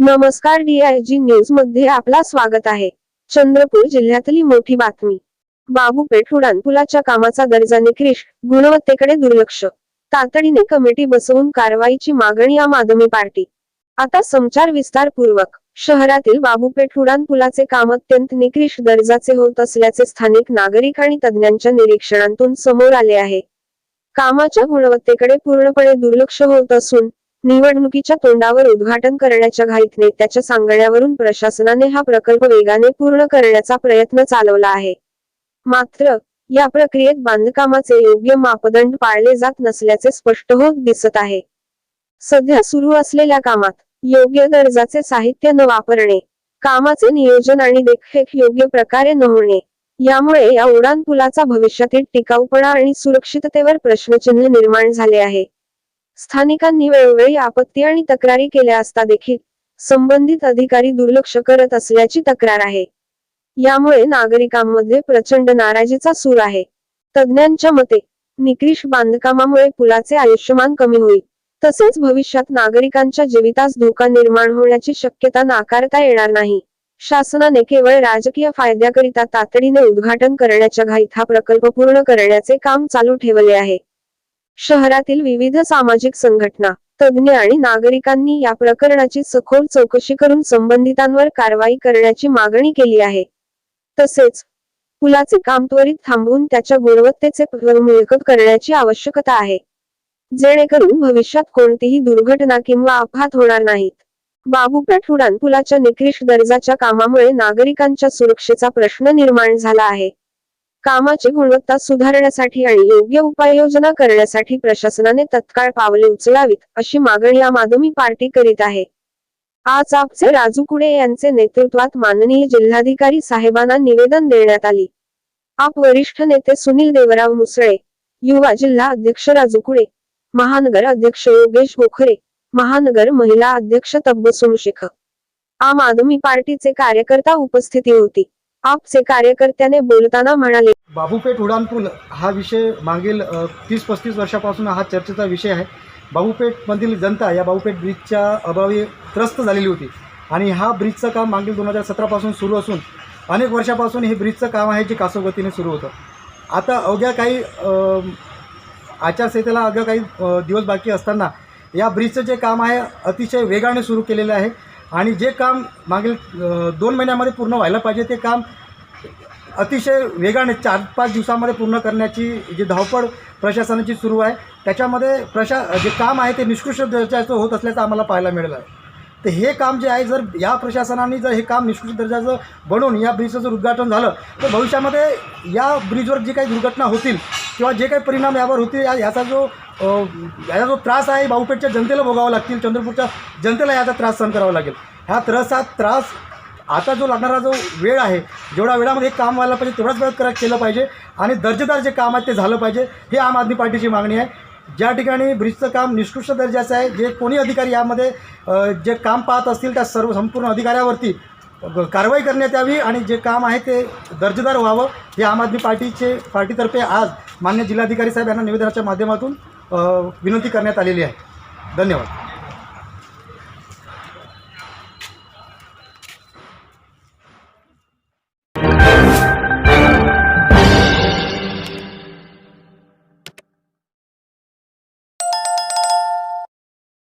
नमस्कार डीआयजी न्यूजमध्ये आपला स्वागत आहे. चंद्रपूर जिल्ह्यातली मोठी बातमी. बाबूपेठ उडान पुलाच्या कामाचा दर्जा निकृष्ट गुणवत्तेकडे दुर्लक्ष. तातडीने कमिटी बसवून कारवाईची मागणी आम आदमी पार्टी. आता संचार विस्तार पूर्वक शहरातील बाबूपेठ उडान पुलाचे काम अत्यंत निकृष्ट दर्जाचे होत असल्याचे स्थानिक नागरिक आणि तज्ञांच्या निरीक्षणातून समोर आले आहे. कामाच्या गुणवत्तेकडे पूर्णपणे दुर्लक्ष होत असून निवडणुकीच्या तोंडावर उद्घाटन करण्याच्या घाईत नेत्याच्या सांगण्यावरून प्रशासनाने हा प्रकल्प वेगाने पूर्ण करण्याचा प्रयत्न चालवला आहे. मात्र या प्रक्रियेत बांधकामाचे योग्य मापदंड पाळले जात नसल्याचे स्पष्ट होत दिसत आहे. सध्या सुरू असलेल्या कामात योग्य दर्जाचे साहित्य न वापरणे कामाचे नियोजन आणि देखरेख योग्य प्रकारे न होणे यामुळे या उडान पुलाचा भविष्यातील टिकाऊपणा आणि सुरक्षिततेवर प्रश्नचिन्ह निर्माण झाले आहे. स्थानिकांनी वेळोवेळी आपत्ती आणि तक्रारी केल्या असता देखील संबंधित अधिकारी दुर्लक्ष करत असल्याची तक्रार आहे. यामुळे नागरिकांमध्ये प्रचंड नाराजीचा सूर आहे. तज्ज्ञांच्या मते निकृष बांधकामामुळे पुलाचे आयुष्यमान कमी होईल. तसेच भविष्यात नागरिकांच्या जीवितास धोका निर्माण होण्याची शक्यता नाकारता येणार नाही. शासनाने केवळ राजकीय फायद्याकरिता तातडीने उद्घाटन करण्याच्या घाईत हा प्रकल्प पूर्ण करण्याचे काम चालू ठेवले आहे. शहरातील विविध सामाजिक संघटना तज्ज्ञ आणि नागरिकांनी या प्रकरणाची सखोल चौकशी करून संबंधितांवर कारवाई करण्याची मागणी केली आहे. तसेच पुलाचे काम त्वरित थांबवून त्याच्या गुणवत्तेचे मिळकत करण्याची आवश्यकता आहे. जेणेकरून भविष्यात कोणतीही दुर्घटना किंवा अपघात होणार नाहीत. बाबूपेठ उडान पुलाच्या निकृष्ट दर्जाच्या कामामुळे नागरिकांच्या सुरक्षेचा प्रश्न निर्माण झाला आहे. कामाची गुणवत्ता सुधारण्यासाठी आणि योग्य उपाययोजना करण्यासाठी प्रशासनाने तत्काळ पावले उचलावीत अशी मागणी आम आदमी पार्टी करीत आहे. आज आपचे राजू कुडे यांचे नेतृत्वात माननीय जिल्हाधिकारी साहेबांना निवेदन देण्यात आली. आप वरिष्ठ नेते सुनील देवराव मुसळे युवा जिल्हा अध्यक्ष राजू कुडे महानगर अध्यक्ष योगेश गोखरे महानगर महिला अध्यक्ष तब्बसुम शेख आम आदमी पार्टीचे कार्यकर्ता उपस्थिती होती. आपचे कार्यकर्त्याने बोलताना म्हणाले बाबूपेठ उड्डाणपूल हा विषय मागील तीस पस्तीस वर्षापासून हा चर्चेचा विषय आहे. बाबूपेठमधील जनता या बाबूपेठ ब्रिजच्या अभावी त्रस्त झालेली होती आणि हा ब्रिजचं काम मागील दोन हजार सतरापासून सुरू असून अनेक वर्षापासून हे ब्रिजचं काम आहे जे कासोगतीने सुरू होतं. आता अवघ्या काही आचारसंहितेला अवघ्या काही दिवस बाकी असताना या ब्रिजचं जे काम आहे अतिशय वेगाने सुरू केलेलं आहे. आणि जे काम मागील दोन महिन्यामध्ये पूर्ण व्हायला पाहिजे ते काम अतिशय वेगाने चार पाच दिवसामध्ये पूर्ण करण्याची जी धावपळ प्रशासनाची सुरू आहे त्याच्यामध्ये प्रशा जे काम आहे ते निष्कृष्ट दर्जाचं होत असल्याचं आम्हाला पाहायला मिळेलं. आहे तर हे काम जे आहे जर या प्रशासनाने जर हे काम निष्कृष्ट दर्जाचं बनवून या ब्रिजचं जर उद्घाटन झालं तर भविष्यामध्ये या ब्रिजवर जी काही दुर्घटना होतील किंवा जे काही परिणाम यावर होतील या याचा जो याचा जो त्रास आहे बाबूपेठच्या जनतेला भोगावा लागतील चंद्रपूरच्या जनतेला याचा त्रास सहन करावा लागेल. ह्या हा त्रास आता जो लागणारा जो वेळ आहे जेवढ्या वेळामध्ये हे काम व्हायला पाहिजे तेवढाच वेळ करा केलं पाहिजे आणि दर्जेदार जे काम आहे ते झालं पाहिजे हे आम आदमी पार्टीची मागणी आहे. ज्या ठिकाणी ब्रिजचं काम निष्कृष्ट दर्जाचं आहे जे कोणी अधिकारी यामध्ये जे काम पाहत असतील त्या सर्व संपूर्ण अधिकाऱ्यावरती कारवाई करण्यात यावी आणि जे काम आहे ते दर्जेदार व्हावं हे आम आदमी पार्टीचे पार्टीतर्फे आज मान्य जिल्हाधिकारी साहेब यांना निवेदनाच्या माध्यमातून विनंती करण्यात आलेली आहे. धन्यवाद.